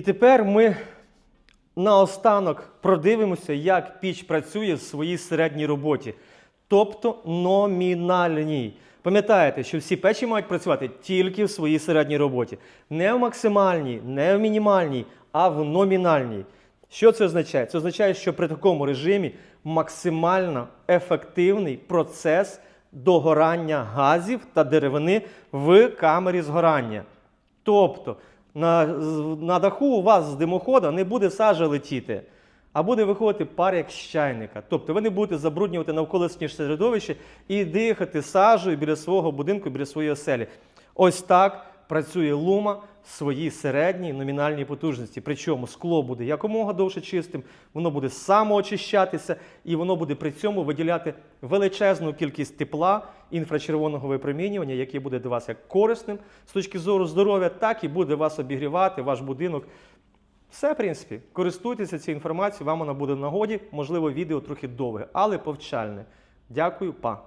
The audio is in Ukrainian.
І тепер ми наостанок продивимося, як піч працює в своїй середній роботі, тобто номінальній. Пам'ятаєте, що всі печі мають працювати тільки в своїй середній роботі. Не в максимальній, не в мінімальній, а в номінальній. Що це означає? Це означає, що при такому режимі максимально ефективний процес догорання газів та деревини в камері згорання. Тобто на, на даху у вас з димохода не буде сажа летіти, а буде виходити пар як з чайника. Тобто ви не будете забруднювати навколишнє середовище і дихати сажею біля свого будинку, біля своєї оселі. Ось так працює лума в своїй середній номінальній потужності. Причому скло буде якомога довше чистим, воно буде самоочищатися і воно буде при цьому виділяти величезну кількість тепла інфрачервоного випромінювання, яке буде для вас як корисним з точки зору здоров'я, так і буде вас обігрівати, ваш будинок. Все, в принципі, користуйтеся цією інформацією, вам вона буде в нагоді. Можливо, відео трохи довге, але повчальне. Дякую, па.